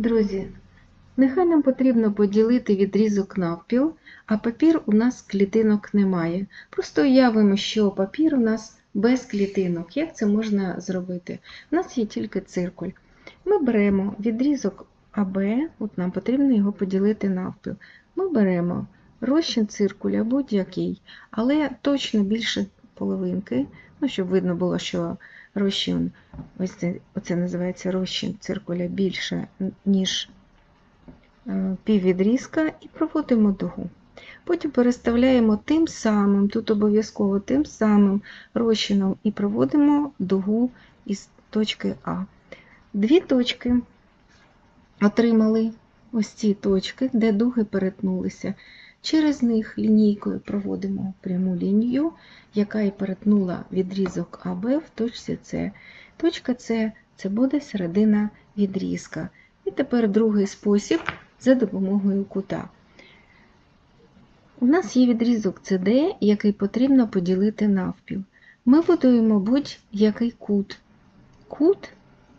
Друзі, нехай нам потрібно поділити відрізок навпіл, а папір у нас клітинок немає. Просто уявимо, що папір у нас без клітинок. Як це можна зробити? У нас є тільки циркуль. Ми беремо відрізок АБ, от нам потрібно його поділити навпіл. Ми беремо розчин циркуля будь-який, але точно більше половинки, ну, щоб видно було, що розчин, ось це, оце називається розчин циркуля більше, ніж е, піввідрізка, і проводимо дугу. Потім переставляємо тим самим, тут обов'язково тим самим розчином і проводимо дугу із точки А. Дві точки отримали ось ці точки, де дуги перетнулися. Через них лінійкою проводимо пряму лінію, яка і перетнула відрізок АБ в точці С. Точка С це буде середина відрізка. І тепер другий спосіб за допомогою кута. У нас є відрізок CD, який потрібно поділити навпіл. Ми будуємо будь-який кут. Кут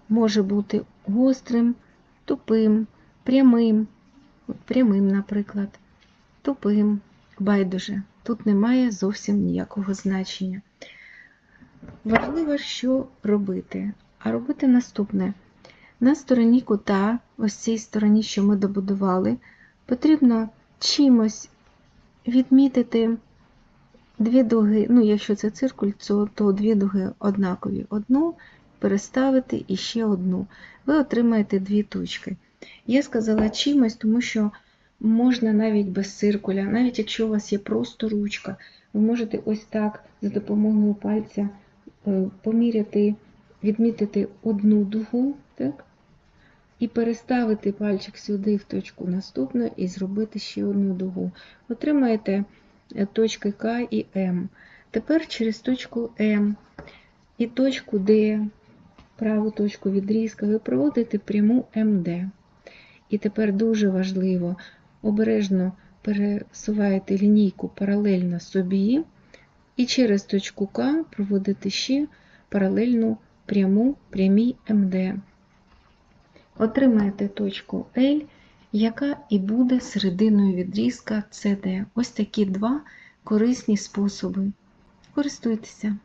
може бути гострим, тупим, прямим, прямим, наприклад, тупим, байдуже. Тут немає зовсім ніякого значення. Важливо, що робити. А робити наступне. На стороні кута, ось цій стороні, що ми добудували, потрібно чимось відмітити дві дуги, ну, якщо це циркуль, то, дві дуги однакові. Одну переставити і ще одну. Ви отримаєте дві точки. Я сказала чимось, тому що можна навіть без циркуля, навіть якщо у вас є просто ручка, ви можете ось так за допомогою пальця е, поміряти, відмітити одну дугу, так? і переставити пальчик сюди в точку наступну і зробити ще одну дугу. Отримаєте е, точки К і М. Тепер через точку М і точку Д, праву точку відрізка, ви проводите пряму МД. І тепер дуже важливо, обережно пересуваєте лінійку паралельно собі, і через точку К проводите ще паралельну пряму прямій МД. Отримаєте точку L, яка і буде серединою відрізка CD. Ось такі два корисні способи. Користуйтеся!